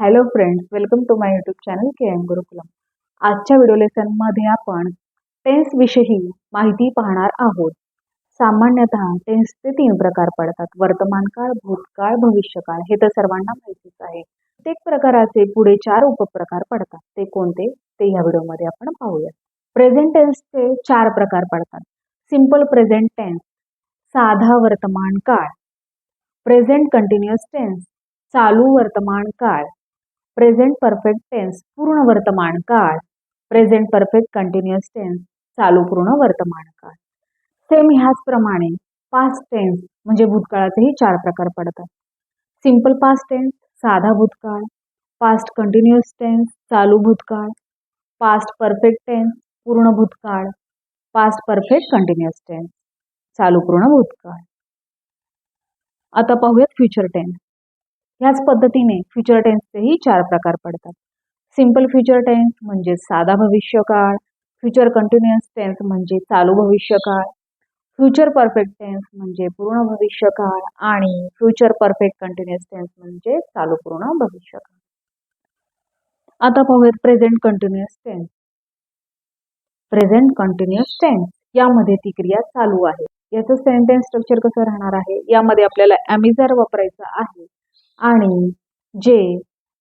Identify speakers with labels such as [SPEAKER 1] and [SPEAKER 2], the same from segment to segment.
[SPEAKER 1] Hello friends welcome to my YouTube channel K M Gurukulam आजच्या video लेसनमध्ये आपण टेन्सविषयी माहिती पाहणार आहोत. सामान्यतः टेन्सचे तीन प्रकार पडतात. वर्तमान काळ भूतकाळ भविष्यकाळ हे तर सर्वांना माहितीच आहे. प्रत्येक प्रकाराचे पुढे चार उपप्रकार पडतात. ते कोणते? ते या व्हिडिओमध्ये आपण पाहूया प्रेझेंट टेन्सचे चार प्रकार पडतात. सिंपल प्रेझेंट टेन्स साधा वर्तमान काळ प्रेझेंट कंटिन्युअस टेन्स चालू वर्तमान काळ प्रेझेंट परफेक्ट टेन्स पूर्ण वर्तमान काळ. प्रेझेंट परफेक्ट कंटिन्युअस टेन्स चालू पूर्ण वर्तमान काळ. सेम ह्याचप्रमाणे पास्ट टेन्स म्हणजे भूतकाळाचेही चार प्रकार पडतात. सिंपल पास्ट टेन्स साधा भूतकाळ. पास्ट कंटिन्युअस टेन्स चालू भूतकाळ. पास्ट परफेक्ट टेन्स पूर्ण भूतकाळ. पास्ट परफेक्ट कंटिन्युअस टेन्स चालू पूर्ण भूतकाळ. आता पाहूयात फ्युचर टेन्स ह्याच पद्धतीने फ्युचर टेन्सचेही चार प्रकार पडतात. सिंपल फ्युचर टेन्स म्हणजे साधा भविष्यकाळ फ्युचर कंटिन्युअस टेन्स म्हणजे चालू भविष्यकाळ फ्युचर परफेक्ट टेन्स म्हणजे पूर्ण भविष्यकाळ आणि फ्युचर परफेक्ट कंटिन्युअस टेन्स म्हणजे चालू पूर्ण भविष्यकाळ. आता पाहूयात present continuous tense present continuous tense यामध्ये ती क्रिया चालू आहे. याचं सेंटेन्स स्ट्रक्चर कसं राहणार आहे? यामध्ये आपल्याला ॲमिझर वापरायचं आहे. आणि जे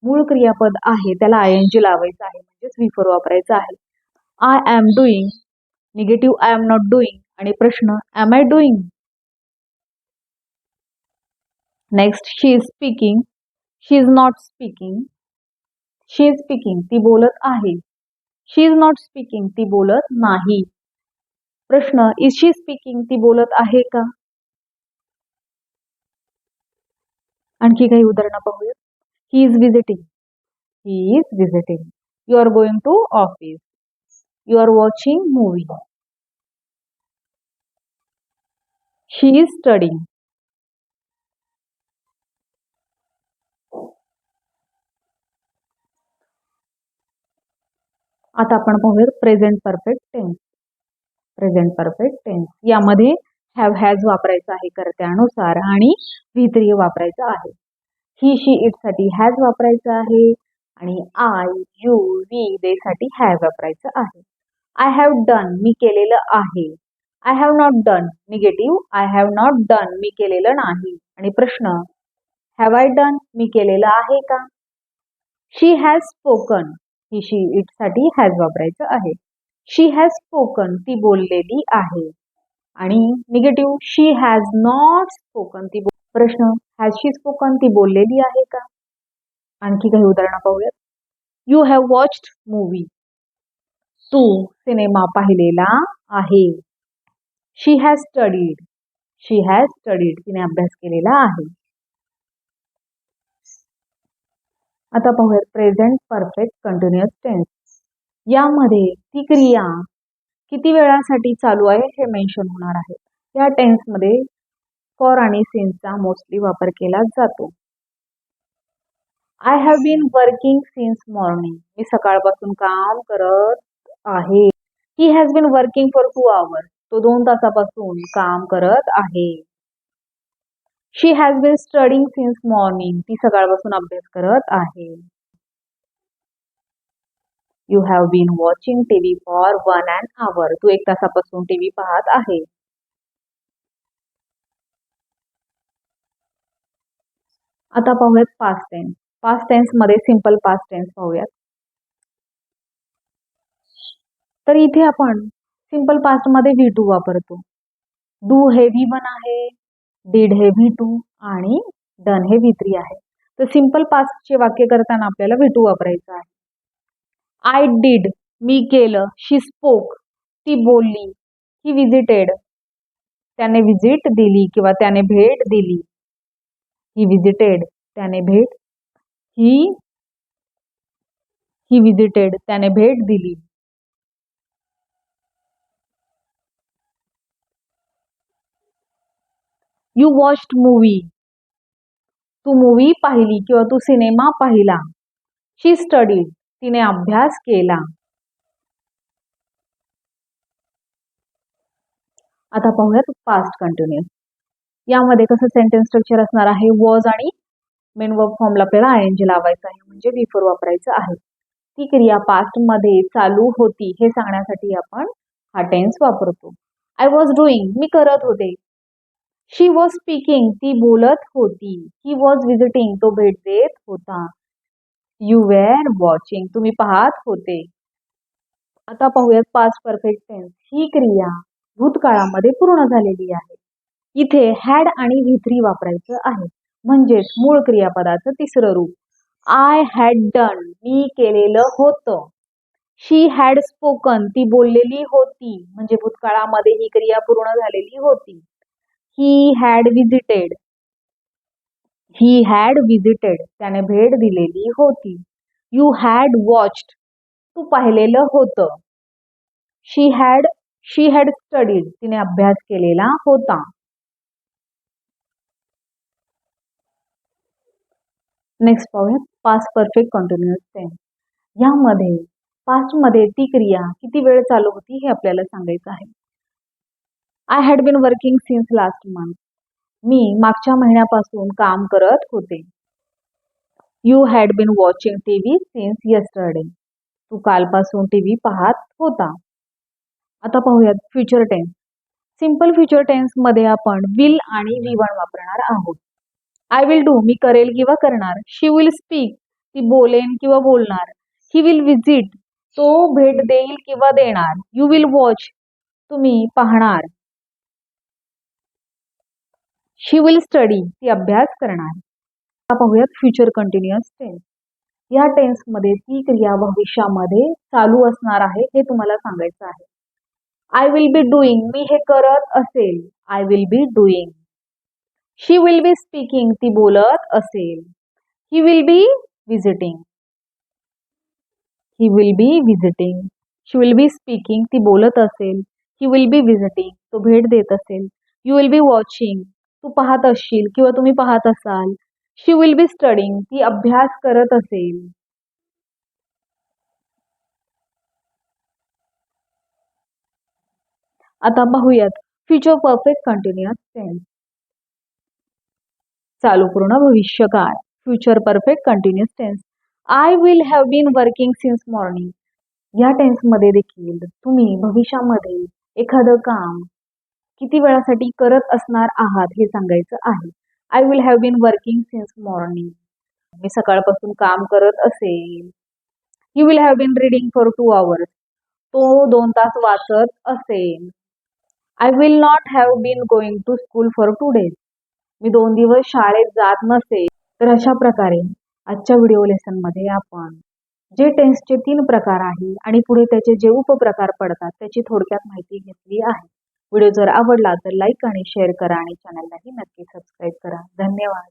[SPEAKER 1] मूळ क्रियापद आहे त्याला आय एन जी लावायचं आहे म्हणजेच विफर वापरायचं आहे. I am doing negative I am not doing आणि प्रश्न am I doing next she is speaking she is not speaking she is speaking ती बोलत आहे. शी इज नॉट स्पीकिंग ती बोलत नाही. प्रश्न इज शी स्पीकिंग ती बोलत आहे का? आणखी काही उदाहरणं पाहूया he is visiting he is visiting you are going to office you are watching movie she is studying आता आपण पाहूयात present perfect tense present perfect tense यामध्ये हॅव हॅज वापरायचं आहे कर्त्यानुसार आणि व्ही वापरायचं आहे. ही शी इटसाठी हॅज वापरायचं आहे आणि आय यू वी दे साठी हॅव वापरायचं आहे. आय हॅव डन मी केलेलं आहे. I have not done negative I have not done मी केलेलं नाही. आणि प्रश्न हॅव आय डन मी केलेलं आहे का? She has spoken he she इटसाठी has वापरायचं आहे. शी हॅज स्पोकन ती बोललेली आहे. आणि negative she has not spoken ती प्रश्न हॅज शी स्पोकन ती बोललेली आहे का? आणखी काही उदाहरणं पाहूयात. यू हॅव वॉच्ड मूवी तू सिनेमा पाहिलेला आहे. She has studied she has studied तिने अभ्यास केलेला आहे. आता पाहूयात प्रेझेंट परफेक्ट कंटिन्युअस टेन्स यामध्ये ती क्रिया किती वेळासाठी चालू आहे हे मेन्शन होणार आहे. या टेन्समध्ये फॉर आणि सिन्सचा मोस्टली वापर केला जातो. I have been working since morning मी सकाळपासून काम करत आहे. He has been working for two hours तो दोन तासापासून काम करत आहे. She has been studying since morning ती सकाळपासून अभ्यास करत आहे. You have been watching TV for one and hour तू एक तासापासून टीव्ही पाहत आहे. आता पाहूयात पास्ट टेन्स पास्ट टेन्समध्ये सिंपल पास्ट टेन्स पाहूयात. तर इथे आपण सिंपल पास्टमध्ये व्ही टू वापरतो. डू हे व्ही वन आहे डीड हे व्ही टू आणि डन हे व्ही थ्री आहे. तर सिंपल पास्टचे वाक्य करताना आपल्याला व्ही टू वापरायचं आहे. आय डीड मी केलं. शी स्पोक ती बोलली. ही विजिटेड त्याने विजिट दिली किंवा त्याने भेट दिली. ही विजिटेड त्याने भेट. ही ही विजिटेड त्याने भेट दिली. यू वॉच्ड मूवी तू मूवी पाहिली किंवा तू सिनेमा पाहिला. शी स्टडीड तिने अभ्यास केला. आता पाहूयात पास्ट कंटिन्यू यामध्ये कसं सेंटेन्स स्ट्रक्चर असणार आहे? वॉज आणि मेन वर्क फॉर्मला आपल्याला आय एन जी लावायचं आहे म्हणजे बिफोर वापरायचं आहे. ती क्रिया पास्टमध्ये चालू होती हे सांगण्यासाठी आपण हा टेन्स वापरतो. आय वॉज डुईंग मी करत होते. शी वॉज स्पीकिंग ती बोलत होती. ही वॉज विजिटिंग तो भेट देत होता. यू वेअर वॉचिंग तुम्ही पाहत होते. आता पाहूयात पाच परफेक्ट टेन्स ही क्रिया भूतकाळामध्ये पूर्ण झालेली आहे. इथे हॅड आणि व्ही वापरायचं आहे. म्हणजेच मूळ क्रियापदाचं तिसरं रूप. आय हॅड डन मी केलेलं होतं. शी हॅड स्पोकन ती बोललेली होती. म्हणजे भूतकाळामध्ये ही क्रिया पूर्ण झालेली होती. He had visited he had visited त्याने भेट दिलेली होती. यू हॅड वॉच्ड तू पाहिलेलं होतं. She had she had studied तिने अभ्यास केलेला होता. नेक्स्ट पाहूया. पास्ट परफेक्ट कंटिन्युअस टेन्स यामध्ये पास्टमध्ये ती क्रिया किती वेळ चालू होती हे आपल्याला सांगायचं आहे. I had been working since last month मी मागच्या महिन्यापासून काम करत होते. You had been watching T V since yesterday तू कालपासून टी व्ही पाहत होता. आता पाहूयात फ्युचर टेन्स सिंपल फ्युचर टेन्समध्ये आपण विल आणि विवण वापरणार आहोत. आय विल डू मी करेल किंवा करणार. शी विल स्पीक ती बोलेन किंवा बोलणार. ही विल विजिट तो भेट देईल किंवा देणार. यू विल वॉच तुम्ही पाहणार. शी विल स्टडी ती अभ्यास करणार. आता पाहूयात फ्युचर कंटिन्युअस टेन्स या टेन्समध्ये ती क्रिया भविष्यामध्ये चालू असणार आहे हे तुम्हाला सांगायचं आहे. आय विल बी डुईंग मी हे करत असेल. I will be doing she will be speaking ती बोलत असेल. He will be visiting he will be visiting she will be speaking ती बोलत असेल. ही विल बी विजिटिंग तो भेट देत असेल. यू विल बी वॉचिंग तू पाहत असशील किंवा तुम्ही पाहत असाल शी विल बी स्टडिंग ती अभ्यास करत असेल. आता पाहूयात फ्युचर परफेक्ट कंटिन्युअस टेन्स चालू पूर्ण भविष्यकाळ future perfect continuous tense I will have been working since morning या टेन्समध्ये देखील तुम्ही भविष्यामध्ये एखादं काम किती वेळासाठी करत असणार आहात हे सांगायचं आहे. I will have been working since morning मी सकाळपासून काम करत असेल. You will have been reading for two hours तो दोन तास वाचत असेल. I will not have been going to school for two days मी दोन दिवस शाळेत जात नसेल. तर अशा प्रकारे आजच्या व्हिडिओ लेसनमध्ये आपण जे टेन्सचे तीन प्रकार आहे आणि पुढे त्याचे जे उपप्रकार पडतात त्याची थोडक्यात माहिती घेतली आहे. व्हिडिओ जर आवडला तर लाईक आणि शेअर करा आणि चॅनललाही नक्की सबस्क्राईब करा. धन्यवाद.